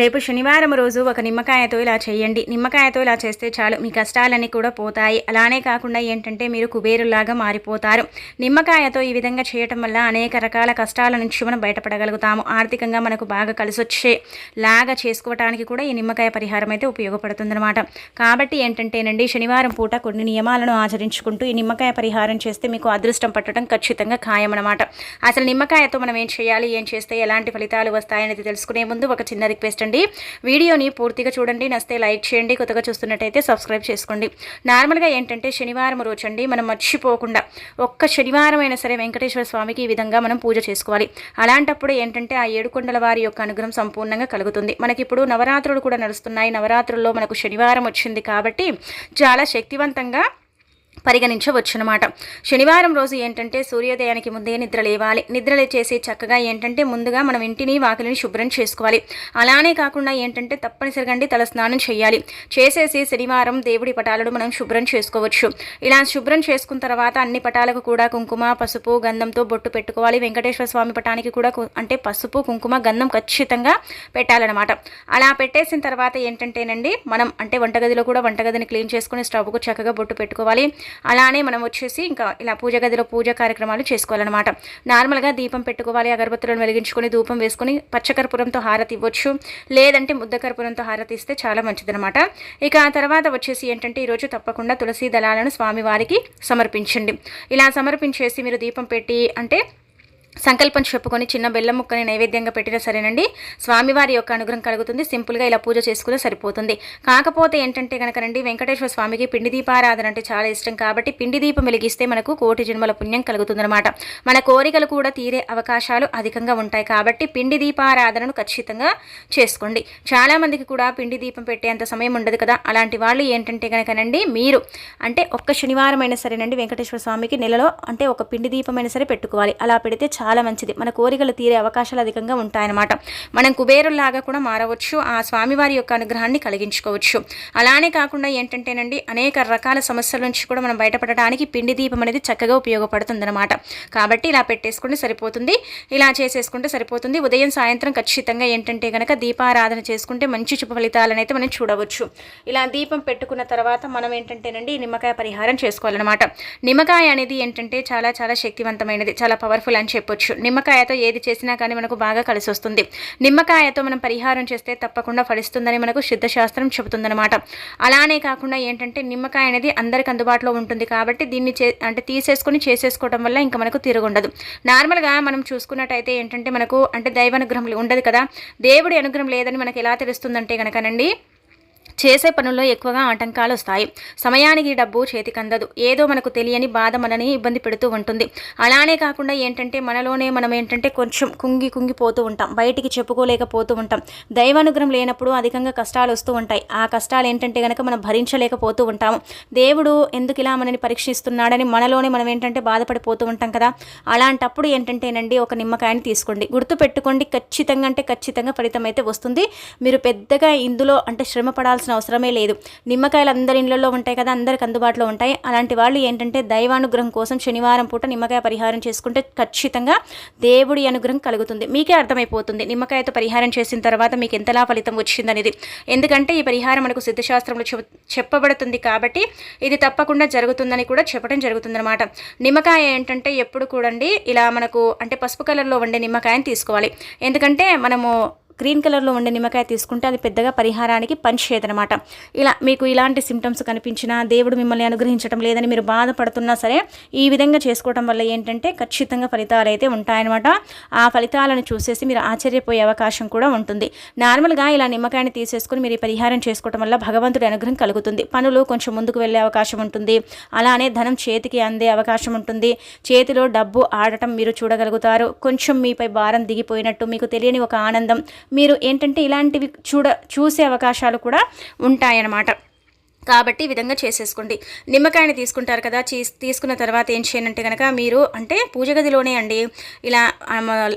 రేపు శనివారం రోజు ఒక నిమ్మకాయతో ఇలా చేయండి. నిమ్మకాయతో ఇలా చేస్తే చాలు మీ కష్టాలన్నీ కూడా పోతాయి. అలానే కాకుండా ఏంటంటే మీరు కుబేరులాగా మారిపోతారు. నిమ్మకాయతో ఈ విధంగా చేయటం వల్ల అనేక రకాల కష్టాల నుంచి మనం బయటపడగలుగుతాము. ఆర్థికంగా మనకు బాగా కలిసొచ్చే లాగా చేసుకోవటానికి కూడా ఈ నిమ్మకాయ పరిహారం అయితే ఉపయోగపడుతుందన్నమాట. కాబట్టి ఏంటంటేనండి శనివారం పూట కొన్ని నియమాలను ఆచరించుకుంటూ ఈ నిమ్మకాయ పరిహారం చేస్తే మీకు అదృష్టం పట్టడం ఖచ్చితంగా ఖాయం అనమాట అసలు నిమ్మకాయతో మనం ఏం చేయాలి ఏం చేస్తే ఎలాంటి ఫలితాలు వస్తాయనేది తెలుసుకునే ముందు ఒక చిన్న రిక్వెస్ట్ అండి వీడియోని పూర్తిగా చూడండి. నస్తే లైక్ చేయండి. కొత్తగా చూస్తున్నట్టయితే సబ్స్క్రైబ్ చేసుకోండి. నార్మల్గా ఏంటంటే శనివారం రోజు అండి మనం మర్చిపోకుండా ఒక్క శనివారం అయినా సరే వెంకటేశ్వర స్వామికి ఈ విధంగా మనం పూజ చేసుకోవాలి. అలాంటప్పుడు ఏంటంటే ఆ ఏడుకొండల వారి యొక్క అనుగ్రహం సంపూర్ణంగా కలుగుతుంది. మనకి ఇప్పుడు నవరాత్రులు కూడా నడుస్తున్నాయి. నవరాత్రుల్లో మనకు శనివారం వచ్చింది కాబట్టి చాలా శక్తివంతంగా పరిగణించవచ్చు అనమాట శనివారం రోజు ఏంటంటే సూర్యోదయానికి ముందే నిద్ర లేవాలి. నిద్ర లేచేసి చక్కగా ఏంటంటే ముందుగా మనం ఇంటిని వాకిలిని శుభ్రం చేసుకోవాలి. అలానే కాకుండా ఏంటంటే తప్పనిసరిగా అండి తల స్నానం చేయాలి. చేసేసి శనివారం దేవుడి పటాలను మనం శుభ్రం చేసుకోవచ్చు. ఇలా శుభ్రం చేసుకున్న తర్వాత అన్ని పటాలకు కూడా కుంకుమ పసుపు గంధంతో బొట్టు పెట్టుకోవాలి. వెంకటేశ్వర స్వామి పటానికి కూడా అంటే పసుపు కుంకుమ గంధం ఖచ్చితంగా పెట్టాలన్నమాట. అలా పెట్టేసిన తర్వాత ఏంటంటేనండి మనం అంటే వంటగదిలో కూడా వంటగదిని క్లీన్ చేసుకుని స్టవ్కు చక్కగా బొట్టు పెట్టుకోవాలి. అలానే మనం వచ్చేసి ఇంకా ఇలా పూజ గదిలో పూజ కార్యక్రమాలు చేసుకోవాలన్నమాట. నార్మల్గా దీపం పెట్టుకోవాలి అగరబత్తులను వెలిగించుకొని ధూపం వేసుకొని పచ్చకర్పూరంతో హారతి ఇవ్వచ్చు. లేదంటే ముద్ద కర్పూరంతో హారతి ఇస్తే చాలా మంచిదనమాట ఇక ఆ తర్వాత వచ్చేసి ఏంటంటే ఈరోజు తప్పకుండా తులసి దళాలను స్వామివారికి సమర్పించండి. ఇలా సమర్పించేసి మీరు దీపం పెట్టి అంటే సంకల్పం చెప్పుకొని చిన్న బెల్లం ముక్కని నైవేద్యంగా పెట్టినా సరేనండి. స్వామివారి యొక్క అనుగ్రహం కలుగుతుంది. సింపుల్గా ఇలా పూజ చేసుకునే సరిపోతుంది. కాకపోతే ఏంటంటే కనుకనండి వెంకటేశ్వర స్వామికి పిండి దీపారాధన అంటే చాలా ఇష్టం కాబట్టి పిండి దీపం వెలిగిస్తే మనకు కోటి జన్మల పుణ్యం కలుగుతుందన్నమాట. మన కోరికలు కూడా తీరే అవకాశాలు అధికంగా ఉంటాయి కాబట్టి పిండి దీపారాధనను ఖచ్చితంగా చేసుకోండి. చాలామందికి కూడా పిండి దీపం పెట్టేంత సమయం ఉండదు కదా. అలాంటి వాళ్ళు ఏంటంటే కనుకనండి మీరు అంటే ఒక్క శనివారం అయినా సరేనండి వెంకటేశ్వర స్వామికి నెలలో అంటే ఒక పిండి దీపం అయినా సరే పెట్టుకోవాలి. అలా పెడితే చాలా మంచిది. మన కోరికలు తీరే అవకాశాలు అధికంగా ఉంటాయన్నమాట. మనం కుబేరులాగా కూడా మారవచ్చు. ఆ స్వామివారి యొక్క అనుగ్రహాన్ని కలిగించుకోవచ్చు. అలానే కాకుండా ఏంటంటేనండి అనేక రకాల సమస్యల నుంచి కూడా మనం బయటపడడానికి పిండి దీపం అనేది చక్కగా ఉపయోగపడుతుందన్నమాట. కాబట్టి ఇలా పెట్టేసుకుంటే సరిపోతుంది. ఇలా చేసేసుకుంటే సరిపోతుంది. ఉదయం సాయంత్రం ఖచ్చితంగా ఏంటంటే కనుక దీపారాధన చేసుకుంటే మంచి శుభ ఫలితాలను అయితే మనం చూడవచ్చు. ఇలా దీపం పెట్టుకున్న తర్వాత మనం ఏంటంటేనండి నిమ్మకాయ పరిహారం చేసుకోవాలన్నమాట. నిమ్మకాయ అనేది ఏంటంటే చాలా చాలా శక్తివంతమైనది. చాలా పవర్ఫుల్ అని చెప్పి చెప్పొచ్చు. నిమ్మకాయతో ఏది చేసినా కానీ మనకు బాగా కలిసి వస్తుంది. నిమ్మకాయతో మనం పరిహారం చేస్తే తప్పకుండా ఫలిస్తుందని మనకు సిద్ధశాస్త్రం చెబుతుందన్నమాట. అలానే కాకుండా ఏంటంటే నిమ్మకాయ అనేది అందరికి అందుబాటులో ఉంటుంది కాబట్టి దీన్ని చే అంటే తీసేసుకొని చేసేసుకోవడం వల్ల ఇంకా మనకు తిరుగుండదు. నార్మల్గా మనం చూసుకున్నట్టయితే ఏంటంటే మనకు అంటే దైవ అనుగ్రహం ఉండదు కదా. దేవుడి అనుగ్రహం లేదని మనకు ఎలా తెలుస్తుందంటే కనుకనండి చేసే పనుల్లో ఎక్కువగా ఆటంకాలు వస్తాయి. సమయానికి డబ్బు చేతికి అందదు. ఏదో మనకు తెలియని బాధ మనని ఇబ్బంది పెడుతూ ఉంటుంది. అలానే కాకుండా ఏంటంటే మనలోనే మనం ఏంటంటే కొంచెం కుంగి కుంగిపోతూ ఉంటాం. బయటికి చెప్పుకోలేకపోతూ ఉంటాం. దైవానుగ్రహం లేనప్పుడు అధికంగా కష్టాలు వస్తూ ఉంటాయి. ఆ కష్టాలు ఏంటంటే కనుక మనం భరించలేకపోతూ ఉంటాము. దేవుడు ఎందుకు ఇలా మనని పరీక్షిస్తున్నాడని మనలోనే మనం ఏంటంటే బాధపడిపోతూ ఉంటాం కదా. అలాంటప్పుడు ఏంటంటేనండి ఒక నిమ్మకాయని తీసుకోండి. గుర్తు పెట్టుకోండి ఖచ్చితంగా అంటే ఖచ్చితంగా ఫలితం అయితే వస్తుంది. మీరు పెద్దగా ఇందులో అంటే శ్రమ పడాల్సిన అవసరమే లేదు. నిమ్మకాయలు అందరి ఇళ్ళలో ఉంటాయి కదా అందరికి అందుబాటులో ఉంటాయి. అలాంటి వాళ్ళు ఏంటంటే దైవానుగ్రహం కోసం శనివారం పూట నిమ్మకాయ పరిహారం చేసుకుంటే ఖచ్చితంగా దేవుడి అనుగ్రహం కలుగుతుంది. మీకే అర్థమైపోతుంది. నిమ్మకాయతో పరిహారం చేసిన తర్వాత మీకు ఎంతలా ఫలితం వచ్చిందనేది. ఎందుకంటే ఈ పరిహారం మనకు సిద్ధశాస్త్రంలో చెప్పబడుతుంది కాబట్టి ఇది తప్పకుండా జరుగుతుందని కూడా చెప్పడం జరుగుతుందన్నమాట. నిమ్మకాయ ఏంటంటే ఎప్పుడు కూడండి ఇలా మనకు అంటే పసుపు కలర్లో ఉండే నిమ్మకాయని తీసుకోవాలి. ఎందుకంటే మనము గ్రీన్ కలర్లో ఉండే నిమ్మకాయ తీసుకుంటే అది పెద్దగా పరిహారానికి పనిచేయదనమాట ఇలా మీకు ఇలాంటి సిమ్టమ్స్ కనిపించినా దేవుడు మిమ్మల్ని అనుగ్రహించడం లేదని మీరు బాధపడుతున్నా సరే ఈ విధంగా చేసుకోవడం వల్ల ఏంటంటే ఖచ్చితంగా ఫలితాలు అయితే ఉంటాయన్నమాట. ఆ ఫలితాలను చూసేసి మీరు ఆశ్చర్యపోయే అవకాశం కూడా ఉంటుంది. నార్మల్గా ఇలా నిమ్మకాయని తీసేసుకుని మీరు ఈ పరిహారం చేసుకోవడం వల్ల భగవంతుడి అనుగ్రహం కలుగుతుంది. పనులు కొంచెం ముందుకు వెళ్ళే అవకాశం ఉంటుంది. అలానే ధనం చేతికి అందే అవకాశం ఉంటుంది. చేతిలో డబ్బు ఆడటం మీరు చూడగలుగుతారు. కొంచెం మీపై భారం దిగిపోయినట్టు మీకు తెలియని ఒక ఆనందం మీరు ఏంటంటే ఇలాంటివి చూడ చూసే అవకాశాలు కూడా ఉంటాయన్నమాట. కాబట్టి ఈ విధంగా చేసేసుకోండి. నిమ్మకాయని తీసుకుంటారు కదా చీ- తీసుకున్న తర్వాత ఏం చేయనంటే కనుక మీరు అంటే పూజ గదిలోనే అండి ఇలా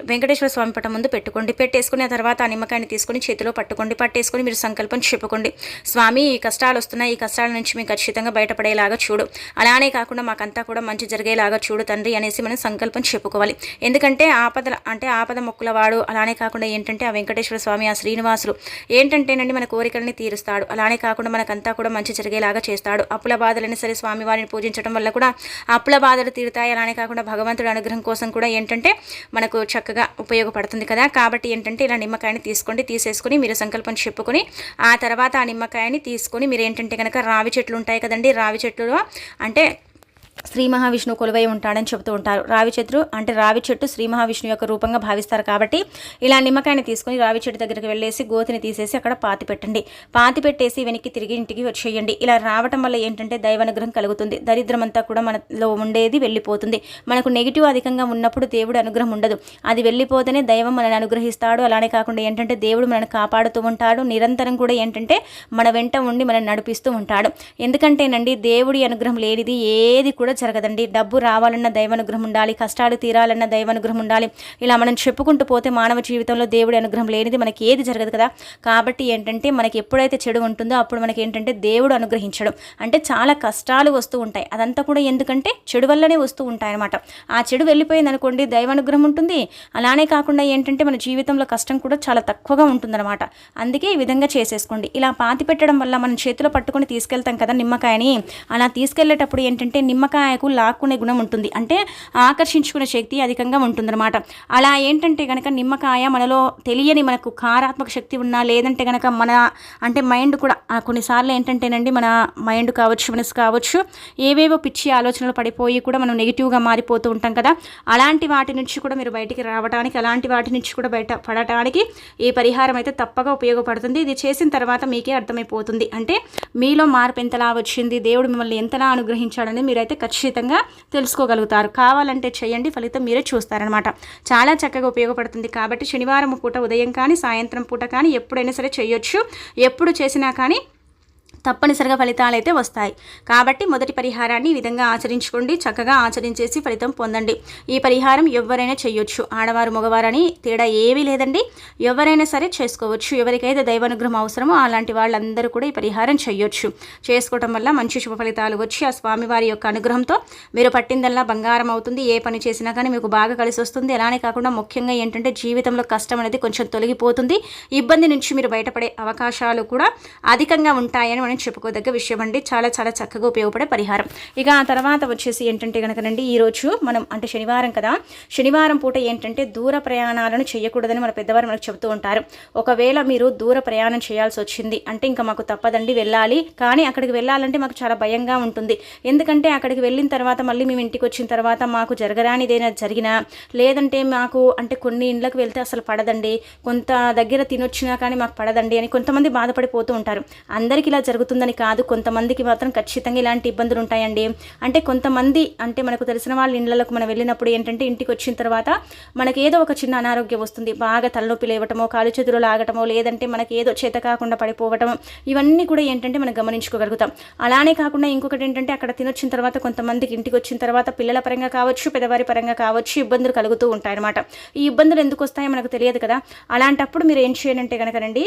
వెంకటేశ్వర స్వామి పటం ముందు పెట్టుకోండి. పెట్టేసుకున్న తర్వాత ఆ నిమ్మకాయని తీసుకొని చేతిలో పట్టుకోండి. పట్టేసుకొని మీరు సంకల్పం చెప్పుకోండి. స్వామి ఈ కష్టాలు వస్తున్నాయి. ఈ కష్టాల నుంచి మేము ఖచ్చితంగా బయటపడేలాగా చూడు. అలానే కాకుండా మాకంతా కూడా మంచి జరిగేలాగా చూడు తండ్రి అనేసి మనం సంకల్పం చెప్పుకోవాలి. ఎందుకంటే ఆపద అంటే ఆపద మొక్కుల వాడు. అలానే కాకుండా ఏంటంటే ఆ వెంకటేశ్వర స్వామి ఆ శ్రీనివాసులు ఏంటంటేనండి మన కోరికల్ని తీరుస్తాడు. అలానే కాకుండా మనకంతా కూడా మంచి జరిగేలాగా చేస్తాడు. అప్పుల బాధలని సరే స్వామివారిని పూజించడం వల్ల కూడా అప్పుల బాధలు తీరుతాయి. అలానే కాకుండా భగవంతుడు అనుగ్రహం కోసం కూడా ఏంటంటే మనకు చక్కగా ఉపయోగపడుతుంది కదా. కాబట్టి ఏంటంటే ఇలా నిమ్మకాయని తీసుకోండి తీసేసుకొని మీరు సంకల్పం చెప్పుకొని ఆ తర్వాత ఆ నిమ్మకాయని తీసుకొని మీరు ఏంటంటే కనుక రావి చెట్లు ఉంటాయి కదండి. రావి చెట్లు అంటే శ్రీ మహావిష్ణువు కొలువై ఉంటాడని చెబుతూ ఉంటారు. రావి చెట్టు అంటే రావి చెట్టు శ్రీ మహావిష్ణువు యొక్క రూపంగా భావిస్తారు కాబట్టి ఇలా నిమ్మకాయని తీసుకొని రావి చెట్టు దగ్గరికి వెళ్ళేసి గోతిని తీసేసి అక్కడ పాతి పెట్టండి. పాతి పెట్టేసి వెనక్కి తిరిగి ఇంటికి వచ్చేయండి. ఇలా రావటం వల్ల ఏంటంటే దైవానుగ్రహం కలుగుతుంది. దరిద్రమంతా కూడా మనలో ఉండేది వెళ్ళిపోతుంది. మనకు నెగిటివ్ అధికంగా ఉన్నప్పుడు దేవుడు అనుగ్రహం ఉండదు. అది వెళ్ళిపోతేనే దైవం మనల్ని అనుగ్రహిస్తాడు. అలానే కాకుండా ఏంటంటే దేవుడు మనల్ని కాపాడుతూ ఉంటాడు. నిరంతరం కూడా ఏంటంటే మన వెంట ఉండి మనల్ని నడిపిస్తూ ఉంటాడు. ఎందుకంటేనండి దేవుడి అనుగ్రహం లేనిది ఏది కూడా జరగదండి. డబ్బు రావాలన్న దైవానుగ్రహం ఉండాలి కష్టాలు తీరాలన్న దైవానుగ్రహం ఉండాలి. ఇలా మనం చెప్పుకుంటూ పోతే మానవ జీవితంలో దేవుడి అనుగ్రహం లేనిది మనకి ఏది జరగదు కదా. కాబట్టి ఏంటంటే మనకి ఎప్పుడైతే చెడు ఉంటుందో అప్పుడు మనకి ఏంటంటే దేవుడు అనుగ్రహించడం. అంటే చాలా కష్టాలు వస్తూ ఉంటాయి. అదంతా కూడా ఎందుకంటే చెడు వల్లనే వస్తూ ఉంటాయి అనమాట ఆ చెడు వెళ్ళిపోయింది అనుకోండి దైవానుగ్రహం ఉంటుంది. అలానే కాకుండా ఏంటంటే మన జీవితంలో కష్టం కూడా చాలా తక్కువగా ఉంటుందన్నమాట అందుకే ఈ విధంగా చేసేసుకోండి. ఇలా పాతి పెట్టడం వల్ల మనం చేతిలో పట్టుకొని తీసుకెళ్తాం కదా నిమ్మకాయని. అలా తీసుకెళ్ళేటప్పుడు ఏంటంటే నిమ్మకాయ నిమ్మకాయకు లాక్కునే గుణం ఉంటుంది. అంటే ఆకర్షించుకునే శక్తి అధికంగా ఉంటుందన్నమాట. అలా ఏంటంటే కనుక నిమ్మకాయ మనలో తెలియని మనకు కారాత్మక శక్తి ఉన్నా లేదంటే కనుక మన అంటే మైండ్ కూడా కొన్నిసార్లు ఏంటంటేనండి మన మైండ్ కావచ్చు మనసు కావచ్చు ఏవేవో పిచ్చి ఆలోచనలు పడిపోయి కూడా మనం నెగిటివ్గా మారిపోతూ ఉంటాం కదా. అలాంటి వాటి నుంచి కూడా మీరు బయటికి రావడానికి అలాంటి వాటి నుంచి కూడా బయట పడటానికి ఈ పరిహారం అయితే తప్పగా ఉపయోగపడుతుంది. ఇది చేసిన తర్వాత మీకే అర్థమైపోతుంది. అంటే మీలో మార్పు ఎంతలా వచ్చింది దేవుడు మిమ్మల్ని ఎంతలా అనుగ్రహించాడని మీరైతే ఖచ్చితంగా తెలుసుకోగలుగుతారు. కావాలంటే చేయండి ఫలితం మీరే చూస్తారనమాట చాలా చక్కగా ఉపయోగపడుతుంది కాబట్టి శనివారం పూట ఉదయం కానీ సాయంత్రం పూట కానీ ఎప్పుడైనా సరే చేయొచ్చు. ఎప్పుడు చేసినా కానీ తప్పనిసరిగా ఫలితాలు అయితే వస్తాయి. కాబట్టి మొదటి పరిహారాన్ని ఈ విధంగా ఆచరించుకోండి. చక్కగా ఆచరించేసి ఫలితం పొందండి. ఈ పరిహారం ఎవరైనా చేయొచ్చు. ఆడవారు మగవారని తేడా ఏమీ లేదండి. ఎవరైనా సరే చేసుకోవచ్చు. ఎవరికైతే దైవానుగ్రహం అవసరమో అలాంటి వాళ్ళందరూ కూడా ఈ పరిహారం చేయొచ్చు. చేసుకోవటం వల్ల మంచి శుభ ఫలితాలు వచ్చి ఆ స్వామివారి యొక్క అనుగ్రహంతో మీరు పట్టిందల్లా బంగారం అవుతుంది. ఏ పని చేసినా కానీ మీకు బాగా కలిసి వస్తుంది. అలానే కాకుండా ముఖ్యంగా ఏంటంటే జీవితంలో కష్టం అనేది కొంచెం తొలగిపోతుంది. ఇబ్బంది నుంచి మీరు బయటపడే అవకాశాలు కూడా అధికంగా ఉంటాయని మనం చెప్పుకోదగ్గ విషయం అండి చాలా చాలా చక్కగా ఉపయోగపడే పరిహారం. ఇక ఆ తర్వాత వచ్చేసి ఏంటంటే కనుకనండి ఈరోజు మనం అంటే శనివారం కదా శనివారం పూట ఏంటంటే దూర ప్రయాణాలను చేయకూడదని మన పెద్దవారు మనకు చెబుతూ ఉంటారు. ఒకవేళ మీరు దూర ప్రయాణం చేయాల్సి వచ్చింది అంటే ఇంకా మాకు తప్పదండి వెళ్ళాలి. కానీ అక్కడికి వెళ్ళాలంటే మాకు చాలా భయంగా ఉంటుంది. ఎందుకంటే అక్కడికి వెళ్ళిన తర్వాత మళ్ళీ మేము ఇంటికి వచ్చిన తర్వాత మాకు జరగరానిదైనా జరిగినా లేదంటే మాకు అంటే కొన్ని ఇండ్లకు వెళ్తే అసలు పడదండి. కొంత దగ్గర తినొచ్చినా కానీ మాకు పడదండి అని కొంతమంది బాధపడిపోతూ ఉంటారు. అందరికీ ఇలా జరుగుతుందని కాదు. కొంతమందికి మాత్రం ఖచ్చితంగా ఇలాంటి ఇబ్బందులు ఉంటాయండి. అంటే కొంతమంది అంటే మనకు తెలిసిన వాళ్ళ ఇళ్ళకు మనం వెళ్ళినప్పుడు ఏంటంటే ఇంటికి వచ్చిన తర్వాత మనకి ఏదో ఒక చిన్న అనారోగ్యం వస్తుంది. బాగా తలనొప్పి లేవటమో కాలు చేతులు లాగటమో లేదంటే మనకి ఏదో చేత కాకుండా పడిపోవటం ఇవన్నీ కూడా ఏంటంటే మనం గమనించుకోగలుగుతాం. అలానే కాకుండా ఇంకొకటి ఏంటంటే అక్కడ తినొచ్చిన తర్వాత కొంతమందికి ఇంటికి వచ్చిన తర్వాత పిల్లల పరంగా కావచ్చు పెద్దవారి పరంగా కావచ్చు ఇబ్బందులు కలుగుతూ ఉంటాయన్నమాట. ఈ ఇబ్బందులు ఎందుకు వస్తాయో మనకు తెలియదు కదా. అలాంటప్పుడు మీరు ఏం చేయాలంటే కనుకనండి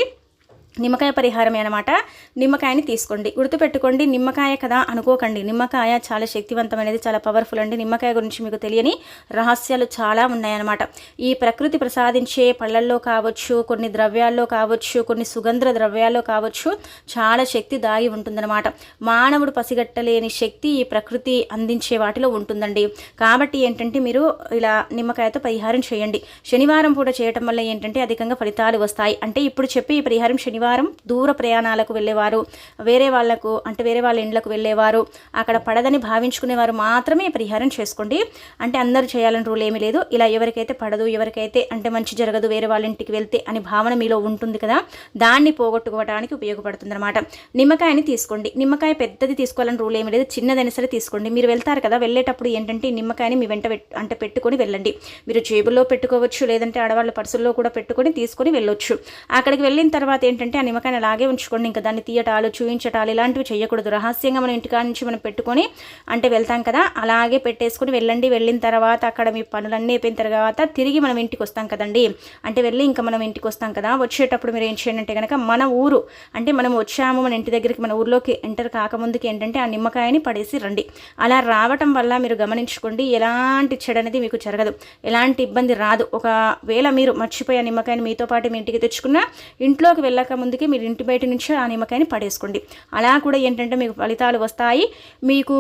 నిమ్మకాయ పరిహారమే అనమాట నిమ్మకాయని తీసుకోండి. గుర్తుపెట్టుకోండి నిమ్మకాయ కదా అనుకోకండి. నిమ్మకాయ చాలా శక్తివంతమైనది చాలా పవర్ఫుల్ అండి. నిమ్మకాయ గురించి మీకు తెలియని రహస్యాలు చాలా ఉన్నాయన్నమాట. ఈ ప్రకృతి ప్రసాదించే పళ్ళల్లో కావచ్చు కొన్ని ద్రవ్యాల్లో కావచ్చు కొన్ని సుగంధ ద్రవ్యాల్లో కావచ్చు చాలా శక్తి దాగి ఉంటుందన్నమాట. మానవుడు పసిగట్టలేని శక్తి ఈ ప్రకృతి అందించే వాటిలో ఉంటుందండి. కాబట్టి ఏంటంటే మీరు ఇలా నిమ్మకాయతో పరిహారం చేయండి. శనివారం పూట చేయటం వల్ల ఏంటంటే అధికంగా ఫలితాలు వస్తాయి. అంటే ఇప్పుడు చెప్పి ఈ పరిహారం శనివారం దూర ప్రయాణాలకు వెళ్ళేవారు. వేరే వాళ్ళకు అంటే వేరే వాళ్ళ ఇండ్లకు వెళ్ళేవారు. అక్కడ పడదని భావించుకునేవారు మాత్రమే పరిహారం చేసుకోండి. అంటే అందరూ చేయాలని రూల్ ఏమీ లేదు. ఇలా ఎవరికైతే పడదు ఎవరికైతే అంటే మంచి జరగదు వేరే వాళ్ళ ఇంటికి వెళ్తే అని భావన మీలో ఉంటుంది కదా దాన్ని పోగొట్టుకోవడానికి ఉపయోగపడుతుంది అనమాట నిమ్మకాయని తీసుకోండి. నిమ్మకాయ పెద్దది తీసుకోవాలని రూల్ ఏమీ లేదు. చిన్నదైనా సరే తీసుకోండి. మీరు వెళ్తారు కదా వెళ్ళేటప్పుడు ఏంటంటే నిమ్మకాయని మీ వెంట అంటే పెట్టుకొని వెళ్ళండి. మీరు జేబుల్లో పెట్టుకోవచ్చు లేదంటే ఆడవాళ్ళ పర్సుల్లో కూడా పెట్టుకొని తీసుకొని వెళ్ళొచ్చు. అక్కడికి వెళ్ళిన తర్వాత ఏంటంటే ఆ నిమ్మకాయని అలాగే ఉంచుకోండి. ఇంకా దాన్ని తీయటాలు చూయించటాలు ఇలాంటివి చేయకూడదు రహస్యంగా మనం ఇంటికాడ నుంచి మనం పెట్టుకొని అంటే వెళ్తాం కదా అలాగే పెట్టేసుకుని వెళ్ళండి. వెళ్ళిన తర్వాత అక్కడ మీ పనులన్నీ అయిపోయిన తర్వాత తిరిగి మనం ఇంటికి వస్తాం కదండి. అంటే వెళ్ళి ఇంకా మనం ఇంటికి వస్తాం కదా. వచ్చేటప్పుడు మీరు ఏం చేయండి అంటే కనుక మన ఊరు అంటే మనం వచ్చాము మన ఇంటి దగ్గరికి మన ఊర్లోకి ఎంటర్ కాకముందుకి ఏంటంటే ఆ నిమ్మకాయని పడేసి రండి. అలా రావటం వల్ల మీరు గమనించుకోండి ఎలాంటి చెడు అనేది మీకు జరగదు. ఎలాంటి ఇబ్బంది రాదు. ఒకవేళ మీరు మర్చిపోయే నిమ్మకాయని మీతో పాటు మీ ఇంటికి తెచ్చుకున్న ఇంట్లోకి వెళ్ళక ముందుకి మీరు ఇంటి బయట నుంచి ఆ నిమ్మకాయని పడేసుకోండి. అలా కూడా ఏంటంటే మీకు ఫలితాలు వస్తాయి. మీకు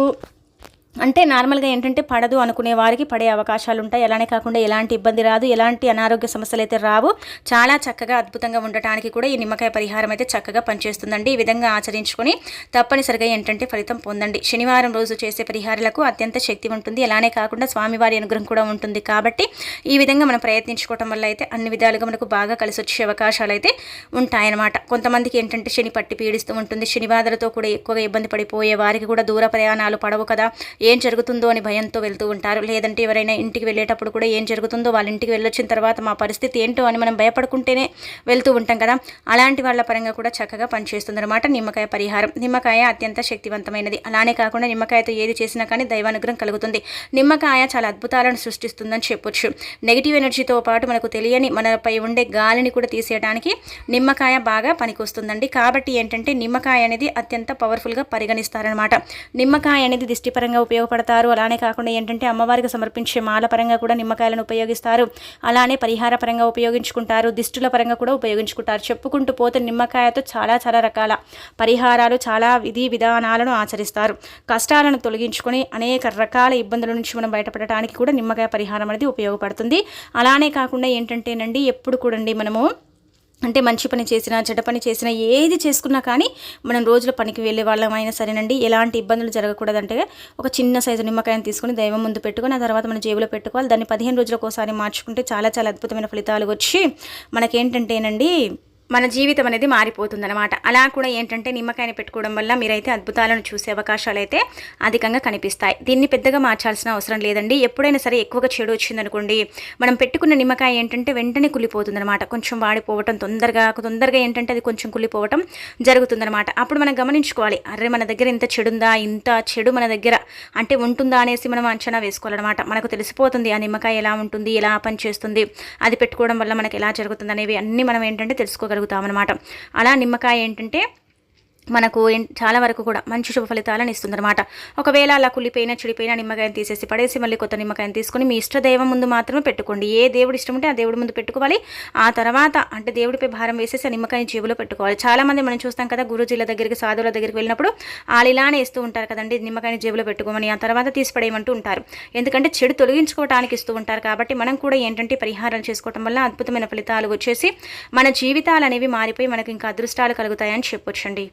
అంటే నార్మల్గా ఏంటంటే పడదు అనుకునే వారికి పడే అవకాశాలు ఉంటాయి అలానే కాకుండా ఎలాంటి ఇబ్బంది రాదు ఎలాంటి అనారోగ్య సమస్యలు అయితే రావు. చాలా చక్కగా అద్భుతంగా ఉండటానికి కూడా ఈ నిమ్మకాయ పరిహారం అయితే చక్కగా పనిచేస్తుందండి. ఈ విధంగా ఆచరించుకొని తప్పనిసరిగా ఏంటంటే ఫలితం పొందండి. శనివారం రోజు చేసే పరిహారాలకు అత్యంత శక్తి ఉంటుంది. అలానే కాకుండా స్వామివారి అనుగ్రహం కూడా ఉంటుంది కాబట్టి ఈ విధంగా మనం ప్రయత్నించుకోవటం వల్ల అయితే అన్ని విధాలుగా మనకు బాగా కలిసి వచ్చే అవకాశాలు అయితే ఉంటాయన్నమాట. కొంతమందికి ఏంటంటే శని పట్టి పీడిస్తూ ఉంటుంది. శనివాదలతో కూడా ఎక్కువగా ఇబ్బంది పడిపోయే వారికి కూడా దూర ప్రయాణాలు పడవు కదా. ఏం జరుగుతుందో అని భయంతో వెళ్తూ ఉంటారు. లేదంటే ఎవరైనా ఇంటికి వెళ్ళేటప్పుడు కూడా ఏం జరుగుతుందో వాళ్ళ ఇంటికి వెళ్ళొచ్చిన తర్వాత మా పరిస్థితి ఏంటో అని మనం భయపడుకుంటేనే వెళ్తూ ఉంటాం కదా. అలాంటి వాళ్ళ పరంగా కూడా చక్కగా పనిచేస్తుంది అనమాట నిమ్మకాయ పరిహారం. నిమ్మకాయ అత్యంత శక్తివంతమైనది. అలానే కాకుండా నిమ్మకాయతో ఏది చేసినా కానీ దైవానుగ్రహం కలుగుతుంది. నిమ్మకాయ చాలా అద్భుతాలను సృష్టిస్తుందని చెప్పొచ్చు. నెగిటివ్ ఎనర్జీతో పాటు మనకు తెలియని మనపై ఉండే గాలిని కూడా తీసేయడానికి నిమ్మకాయ బాగా పనికొస్తుందండి. కాబట్టి ఏంటంటే నిమ్మకాయ అనేది అత్యంత పవర్ఫుల్గా పరిగణిస్తారనమాట నిమ్మకాయ అనేది దిష్టిపరంగా ఉపయోగపడతారు. అలానే కాకుండా ఏంటంటే అమ్మవారికి సమర్పించే మాల పరంగా కూడా నిమ్మకాయలను ఉపయోగిస్తారు. అలానే పరిహార పరంగా ఉపయోగించుకుంటారు. దిష్టుల పరంగా కూడా ఉపయోగించుకుంటారు. చెప్పుకుంటూ పోతే నిమ్మకాయతో చాలా చాలా రకాల పరిహారాలు చాలా విధి విధానాలను ఆచరిస్తారు. కష్టాలను తొలగించుకొని అనేక రకాల ఇబ్బందుల నుంచి మనం బయటపడటానికి కూడా నిమ్మకాయ పరిహారం అనేది ఉపయోగపడుతుంది. అలానే కాకుండా ఏంటంటేనండి ఎప్పుడు కూడండి మనము అంటే మంచి పని చేసినా చెడ్డ పని చేసినా ఏది చేసుకున్నా కానీ మనం రోజుల పనికి వెళ్ళే వాళ్ళమైనా సరేనండి. ఎలాంటి ఇబ్బందులు జరగకూడదంటే ఒక చిన్న సైజు నిమ్మకాయని తీసుకుని దైవం ముందు పెట్టుకొని ఆ తర్వాత మన జేబులో పెట్టుకోవాలి. దాన్ని పదిహేను రోజులకు ఒకసారి మార్చుకుంటే చాలా చాలా అద్భుతమైన ఫలితాలు వచ్చి మనకేంటంటేనండి మన జీవితం అనేది మారిపోతుందన్నమాట. అలా కూడా ఏంటంటే నిమ్మకాయని పెట్టుకోవడం వల్ల మీరైతే అద్భుతాలను చూసే అవకాశాలు అయితే అధికంగా కనిపిస్తాయి. దీన్ని పెద్దగా మార్చాల్సిన అవసరం లేదండి. ఎప్పుడైనా సరే ఎక్కువగా చెడు వచ్చిందనుకోండి మనం పెట్టుకున్న నిమ్మకాయ ఏంటంటే వెంటనే కుళ్ళిపోతుందనమాట కొంచెం వాడిపోవటం తొందరగా తొందరగా ఏంటంటే అది కొంచెం కుళ్ళిపోవటం జరుగుతుందనమాట అప్పుడు మనం గమనించుకోవాలి అరే మన దగ్గర ఇంత చెడుందా ఇంత చెడు మన దగ్గర అంటే ఉంటుందా అనేసి మనం అంచనా వేసుకోవాలన్నమాట. మనకు తెలిసిపోతుంది ఆ నిమ్మకాయ ఎలా ఉంటుంది ఎలా పనిచేస్తుంది అది పెట్టుకోవడం వల్ల మనకి ఎలా జరుగుతుంది అనేవి అన్నీ మనం ఏంటంటే తెలుసుకోగలం. అనమాట అలా నిమ్మకాయ ఏంటంటే మనకు చాలా వరకు కూడా మంచి శుభ ఫలితాలను ఇస్తుందన్నమాట. ఒకవేళ అలా కుళ్ళిపోయిన చెడిపోయిన నిమ్మకాయని తీసేసి పడేసి మళ్ళీ కొత్త నిమ్మకాయని తీసుకొని మీ ఇష్టదైవం ముందు మాత్రమే పెట్టుకోండి. ఏ దేవుడు ఇష్టం ఉంటే ఆ దేవుడి ముందు పెట్టుకోవాలి. ఆ తర్వాత అంటే దేవుడిపై భారం వేసేసి ఆ నిమ్మకాయని జేబులో పెట్టుకోవాలి. చాలామంది మనం చూస్తాం కదా గురుజీల దగ్గరికి సాధువుల దగ్గరికి వెళ్ళినప్పుడు వాళ్ళు ఇలానే ఇస్తూ ఉంటారు కదండి నిమ్మకాయని జేబులో పెట్టుకోమని. ఆ తర్వాత తీసి పడేయమంటూ ఉంటారు. ఎందుకంటే చెడు తొలగించుకోవడానికి ఇస్తూ ఉంటారు కాబట్టి మనం కూడా ఏంటంటే పరిహారాలు చేసుకోవటం వల్ల అద్భుతమైన ఫలితాలు వచ్చేసి మన జీవితాలు అనేవి మారిపోయి మనకు ఇంకా అదృష్టాలు కలుగుతాయని చెప్పొచ్చండి.